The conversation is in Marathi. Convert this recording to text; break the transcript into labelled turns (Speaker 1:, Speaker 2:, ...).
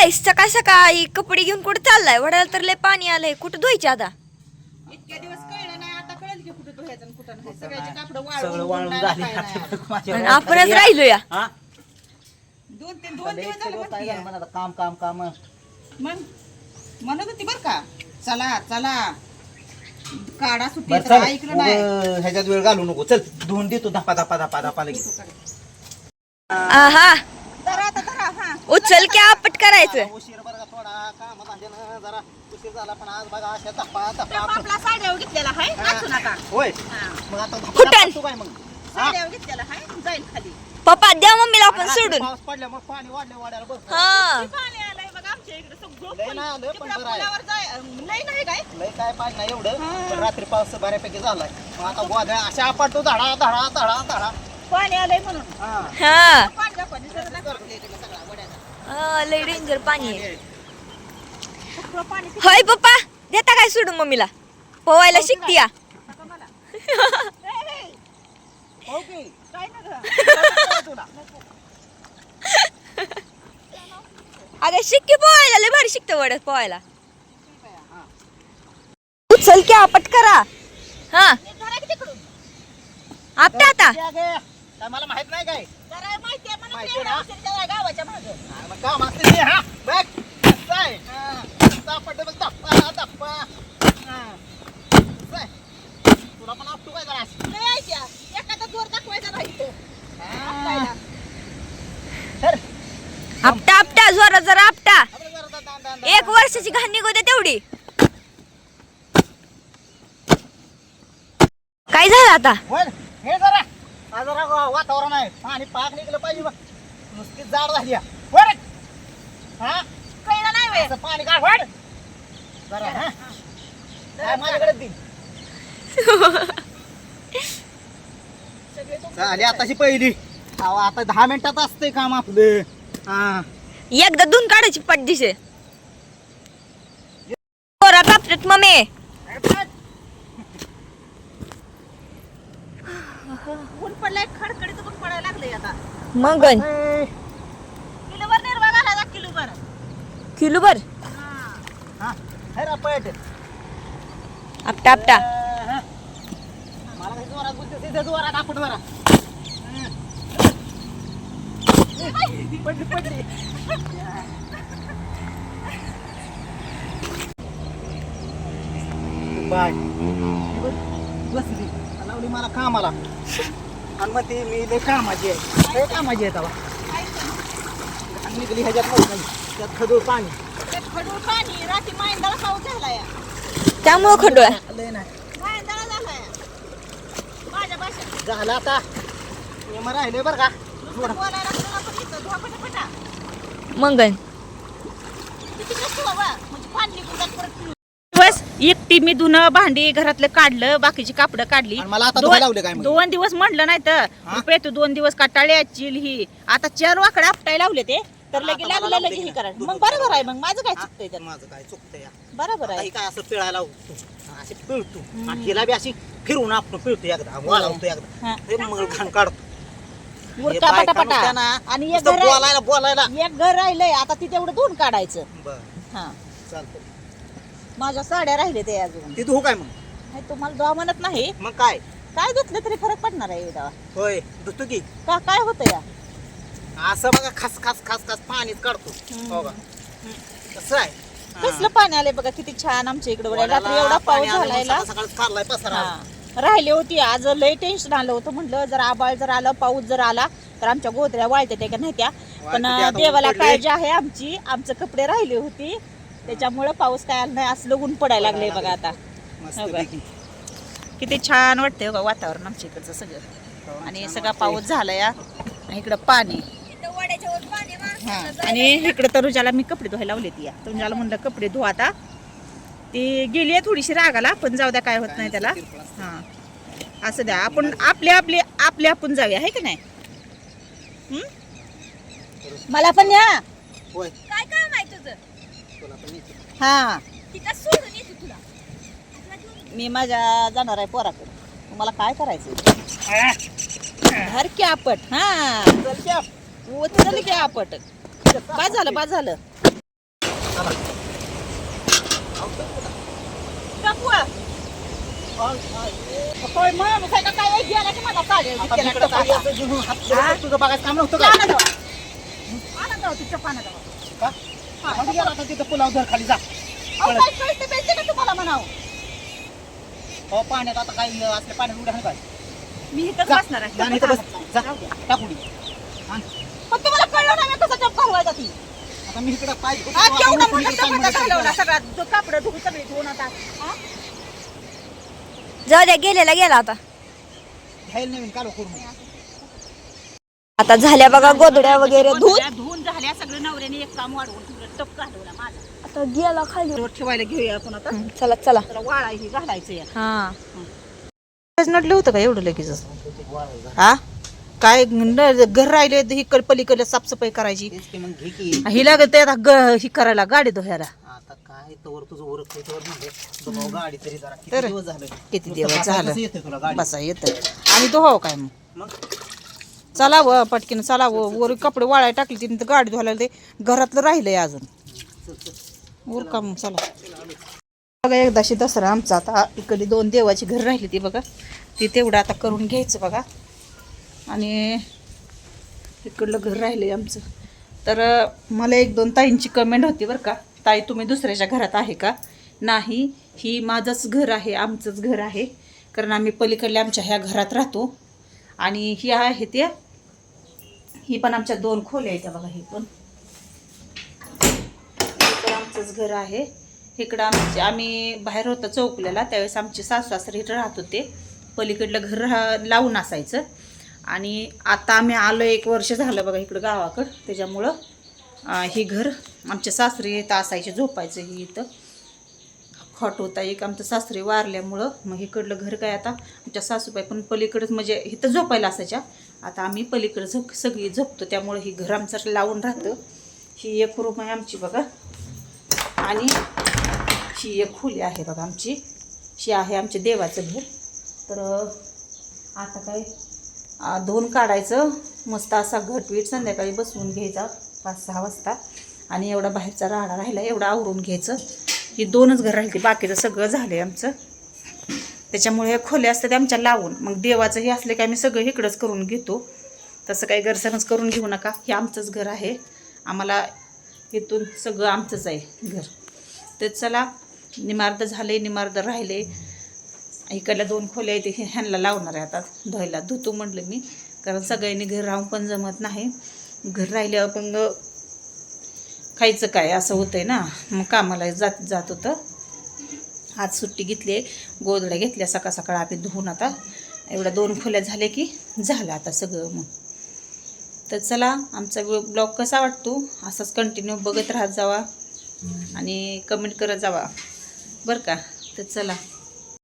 Speaker 1: काय सकाळ सकाळी कपडे घेऊन कुठे चाललाय? वडाला तर लय पाणी आलंय. कुठं धुवायचे आता?
Speaker 2: इतक्या दिवस कळलं नाही आता कळेल की कुठं धुयाचं आणि कुठं नाही. सगळ्याचे कापड
Speaker 3: सगळं
Speaker 2: वाळून
Speaker 3: वाळून
Speaker 2: गुंडाळलं
Speaker 3: झाले
Speaker 2: काय नाही.
Speaker 3: माझ्या
Speaker 1: आणि आपणच राहिलो या
Speaker 3: हा?
Speaker 2: दोन तीन दोन दिवस झाले
Speaker 3: सगळं काय आता काम काम काम.
Speaker 2: मग? म्हणत होती बर का चला चला. काढा सुट्टी
Speaker 3: बरं
Speaker 2: तर
Speaker 3: चल.
Speaker 2: ऐकलं नाही.
Speaker 3: उगं ह्याच्यात वेळ घालू नको. चल धुवून देतो. धपा धपा धपा धपा लगेच.
Speaker 1: आहा. उचल की आपट करायचं.
Speaker 3: उशीर बरं का थोडा काम धंद्यानं जरा उशीर झाला पण आज बघा अशा धपा
Speaker 2: आपला घेतलेला हाय नाचू नका.
Speaker 3: होय.
Speaker 2: हा.
Speaker 3: मग आता धपा
Speaker 1: फुटन.
Speaker 3: धपा तू काय मग. हा?
Speaker 2: घेतलेला हाय जाईल खाली.
Speaker 1: पप्पा द्या मम्मीला आपण
Speaker 3: रात्री
Speaker 1: सोडून.
Speaker 3: पाऊस पडल्यामुळे पाणी वाढल्या वाढायला बघ
Speaker 1: हा.
Speaker 2: पाणी आलंय बघ आमच्या इकडे सगळं
Speaker 3: लय. नाही आलं, पण
Speaker 2: तिकडं
Speaker 3: बरं आहे.
Speaker 2: पुलावर जाय नाही काय?
Speaker 3: लय काय पाणी नाही एवढं. पण रात्री पाऊस बऱ्यापैकी झालाय. मग आता गोध्या अशा आपटतो धडा धडा धडा धडा.
Speaker 2: पाणी आलंय म्हणून.
Speaker 3: हा.
Speaker 1: हा
Speaker 2: पाणी दाखवा, दिसत नाही आपल्या इकडे सगळा
Speaker 1: हा, लय डेंजर पाणी आहे. होय पप्पा देता काय सोडून मम्मीला? पोवायला शिकती या.
Speaker 2: नका मला. ए, ए,
Speaker 3: हो की
Speaker 2: काय ना गं?
Speaker 1: अगं शिक्की पोवायला लय भारी शिकतो वड पोवायला. उचल की आपट करा. हा. आपटा आता.
Speaker 3: काय मला माहीत नाही काय
Speaker 2: जरा माहिती आहे मला
Speaker 3: माहिती ना?
Speaker 2: गावाच्या मागं.
Speaker 3: हा, मग काम असते ते, हा बघ आहे. हा. हा. आहे. तुला पण आपटू काय जरा असं?
Speaker 2: लय आहे त्या. एखादा दोर दाखवायचा नाही.
Speaker 3: हा.
Speaker 2: आपटायला.
Speaker 3: तर.
Speaker 1: आपटा आपटा जरा आपटा
Speaker 3: आपलं जरा दान,
Speaker 1: एक. वर्षाची घाण निघू दे तेवढी काय झालं आता
Speaker 3: वर, हे जरा जरा वातावरण आहे. पाणी पाक निघलं पाहिजे बघ नुसती जाड झाली आहे. वर हा?
Speaker 2: कळलं नाही.
Speaker 3: असं पाणी काढ जरा हा. काय माझ्याकडे दे. झाली आताशी पहिली. अहो, आता दहा मिनिटात असतंय काम आपलं. हा.
Speaker 1: एकदा धुन काढायची पट आपटत मम्मी.
Speaker 2: ऊन पडलंय खडखडीत ऊन पडायला लागलंय आता.
Speaker 1: मगन
Speaker 2: किलोभर निर्वा घालायचा किलोभर.
Speaker 1: किलोभर?
Speaker 2: हा.
Speaker 3: हा रपट
Speaker 1: आपटा आपटा.
Speaker 3: हा. मला काही जोरात बोलते तिथे जोरात आपण जरा. पडली पडली बाय. बसली लावली मला कामाला. आणि मग ती मी लय कामाची आहे. लय कामाची आहे तेव्हा. आणि निघली ह्याच्यात नाही त्यात खडूळ पाणी.
Speaker 2: ते खडूळ पाणी रात्री मायंदाला पाऊस झालाय.
Speaker 1: त्यामुळं खडोळा
Speaker 3: लय नाही.
Speaker 2: मायंदाला झालाय. माझ्या भाषेत.
Speaker 3: झालं आता. मी मग राहिले बरं का.
Speaker 2: नुसतं बोलायला लागलं ना पण इथं. धुवा पटापटा.
Speaker 1: मगन.
Speaker 2: किती कष्ट बाबा. म्हणजे पाणी निघून जात परत एकटी मी धुणं भांडी घरातलं काढलं बाकीची कापडं काढली.
Speaker 3: आणि मला आता
Speaker 2: दोन-
Speaker 3: धुवायला लावले काय मग?
Speaker 2: दोन दिवस म्हणलं नाही तर? रुपये तू दोन दिवस काटाळ्या चिल ही. आता चार वाकडे आपटाय लावले ते. तर
Speaker 3: आता
Speaker 2: लगे
Speaker 3: मला
Speaker 2: लागलं लगे हे? करा. मग बरोबर
Speaker 3: बरं.
Speaker 2: आहे मग माझं काय? चुकतंय त्यात?
Speaker 3: माझं काय चुकतंय या.
Speaker 2: बरोबर
Speaker 3: आता
Speaker 2: आहे
Speaker 3: ही काय असं पिळायला लावतो? असे पिळतो. आणि हिला बी अशी फिरवून आपण पिळतो एकदा वाळवतो एकदा.
Speaker 2: हा.
Speaker 3: हे मग घाण काढतो. हे
Speaker 2: मुरका
Speaker 3: बायका
Speaker 2: पटापटा.
Speaker 3: नुसत्या ना,
Speaker 2: आणि एक
Speaker 3: नुसतं
Speaker 2: घर राह-
Speaker 3: बोलायला बोलायला.
Speaker 2: एक घर राहिलंय आता ती तेवढं धुवून काढायचं.
Speaker 3: बर.
Speaker 2: हा.
Speaker 3: चालतं
Speaker 2: माझ्या साड्या राहिले ते अजून.
Speaker 3: ती धुवू काय मग?
Speaker 2: नाही, तुम्हाला धुवा म्हणत नाही.
Speaker 3: मग काय?
Speaker 2: काय धुतलं तरी फरक पडणार आहे तेव्हा.
Speaker 3: होय धुतो की.
Speaker 2: का काय होतं या?
Speaker 3: असं बघा खस खस खस खस पाणीच काढतो. हो का? कसं आहे.
Speaker 2: कसलं पाणी आलंय बघा किती छान आमच्या इकडे रात्री एवढा पाऊस झालाय ना.
Speaker 3: सकाळ पसारा.
Speaker 2: हा. राहिली होती आज लय टेन्शन आलं होतं म्हटलं जर आबाळ जर आलं पाऊस जर आला तर आमच्या गोदऱ्या वाळत्या त्या का नाही त्या. पण
Speaker 3: वाळत्या, आता ऊन
Speaker 2: देवाला. काळजी आहे आमची. आमचं कपडे राहिले होती. त्याच्यामुळे पाऊस काय आला नाही असलं ऊन पडायला लागले बघा आता. हो का? किती छान वाटतंय बघा वातावरण आमच्या इकडचं सगळं. आणि सगळा पाऊस झाला या इकडं पाणी. हा. आणि इकडे तरुजाला मी कपडे धुवायला लावले ती या. तरुजाला म्हणलं कपडे धुवा आता. ती गेली आहे थोडीशी रागाला पण जाऊ द्या काय होत नाही त्याला. हा. असं द्या. आपण आपले आपले आपले आपण जाऊया आहे का नाही? मला पण या.
Speaker 3: होय.
Speaker 2: मी माझ्या जाणार आहे पोराकडे. तुम्हाला काय करायचं घर की आपट. हा. उचल हो, की आपट. बाद झालं बाद झालं. मग काय काय
Speaker 3: एक तुझं बघायचं काम नव्हतं काय? गेला तिथं पुलाव धर खाली जा.
Speaker 2: अहो, काय कळतं पाहिजे का तुम्हाला म्हणावं?
Speaker 3: पाण्यात आता काही असल्या पाण्यात उड्या हाणू काय
Speaker 2: मी इथंच
Speaker 3: जा.
Speaker 2: बसणार आहे.
Speaker 3: जा आणि इथं बस. जा. टाकून
Speaker 2: पण तुम्हाला कळलं नाही मी कसा जप घालवायचा ती.
Speaker 3: आता मी इकडं पाय
Speaker 2: हा केवढा मोठा चपाटा घालवला सगळा जो कापड धुवून सगळे धुवून आता. हा?
Speaker 1: जाऊ द्या गेलेला गेला आता.
Speaker 3: घ्यायला नवीन कालो करून.
Speaker 1: आता झाल्या बघा गोदड्या वगैरे धुत
Speaker 2: गोधड्या झाल्या सगळं नवऱ्याने एक काम वाढवून ठेवलं टप घालवला माझा.
Speaker 1: आता गेला खाली.
Speaker 2: ठेवायला घेऊया आपण आता.
Speaker 1: हं, चला चला.
Speaker 2: त्याला वाळा ही घालायचं या
Speaker 1: हा.
Speaker 2: नडलं होतं का एवढं लगेच हा? काय न- घर राहिले इकडे पलीकडे साफसफाई करायची.
Speaker 3: तेच की मग घे की.
Speaker 2: ही लागत आता ग- ही करायला गाडी धुयाला
Speaker 3: आता काय तवर तुझं ओरख तवर म्हणजे बघावं गाडी तरी जरा किती
Speaker 2: तर
Speaker 3: दिवस झाले?
Speaker 2: किती दिवस झालं?
Speaker 3: तुला गाडी
Speaker 2: बसा येत आणि धुवाव काय मग?
Speaker 3: मग?
Speaker 2: चला व पटकीनं चला व वर कपडे वाळायला टाकले तिने गाडी धुवायला ते घरातलं राहिलंय अजून. वर का मग चला. बघा एकदाशी दसरा आमचा. आता इकडे दोन देवाची घर राहिली ती बघा. ती तेवढं आता करून घ्यायचं बघा. आणि इकडलं घर राहिलंय आमचं. तर मला एक दोन ताईंची कमेंट होती बरं का. ताई तुम्ही दुसऱ्याच्या घरात आहे का? नाही ही माझंच घर आहे आमचंच घर आहे. कारण आम्ही पलीकडल्या आमच्या ह्या घरात राहतो. आणि ही आहे ते ही पण आमच्या दोन खोल्या आहेत बघा ही पण. इकडं आमचंच घर आहे. इकडं आमचे आम्ही बाहेर होतो चौकल्याला त्यावेळेस आमचे सासू सासरे इथं राहत होते. पलीकडलं घर राह- लावून असायचं. आणि आता आम्ही आलो एक वर्ष झालं बघा इकडं गावाकडं त्याच्यामुळं हे ही घर आमच्या सासरे इथं असायचे झोपायचं ही इथं. खॉट होता एक आमचं सासरे वारल्यामुळं मग इकडलं घर काय आता आमच्या सासूबाई पण पलीकडंच म्हणजे इथं झोपायला असायच्या. आता आम्ही पलीकडं झोप सगळी झोपतो त्यामुळं ही घर आमचं लावून राहतं. ही एक रूम आहे आमची बघा. आणि ही एक खोली आहे बघा आमची. ही आहे आमच्या देवाचं घर. तर आता काय? धुवून काढायचं. मस्त असा घटवीट संध्याकाळी बसवून घ्यायचा पाच सहा वाजता. आणि एवढा बाहेरचा राहणा राहिला एवढा आवरून घ्यायचं. ही दोनच घर राहिली बाकीचं सगळं झालं आहे आमचं. त्याच्यामुळे ह्या खोल्या असतात आमच्या लावून. मग देवाचं हे असले की आम्ही सगळं इकडंच करून घेतो. तसं काही गरसनच करून घेऊ नका. हे आमचंच घर आहे. आम्हाला इथून सगळं आमचंच आहे घर. तर चला निमार्द झाले निमार्द राहिले. इकडल्या दोन खोल्या आहेत हे ह्यांना लावणार आहे आता धुवायला. धुतो म्हटलं मी कारण सगळ्यांनी घर राहून पण जमत नाही. घर राहिल्यावर पण खायचं काय? असं होतं आहे ना. मग कामाला जात जात होतं. आज सुट्टी घेतली आहे. गोधड्या घेतल्या सकाळ सकाळ आम्ही धुवून आता. एवढ्या दोन खोल्या झाल्या की झालं आता सगळं मग. तर चला आमचा ब्लॉग कसा वाटतो? असाच कंटिन्यू बघत राहत जावा. आणि कमेंट करत जावा. बरं का? तर चला.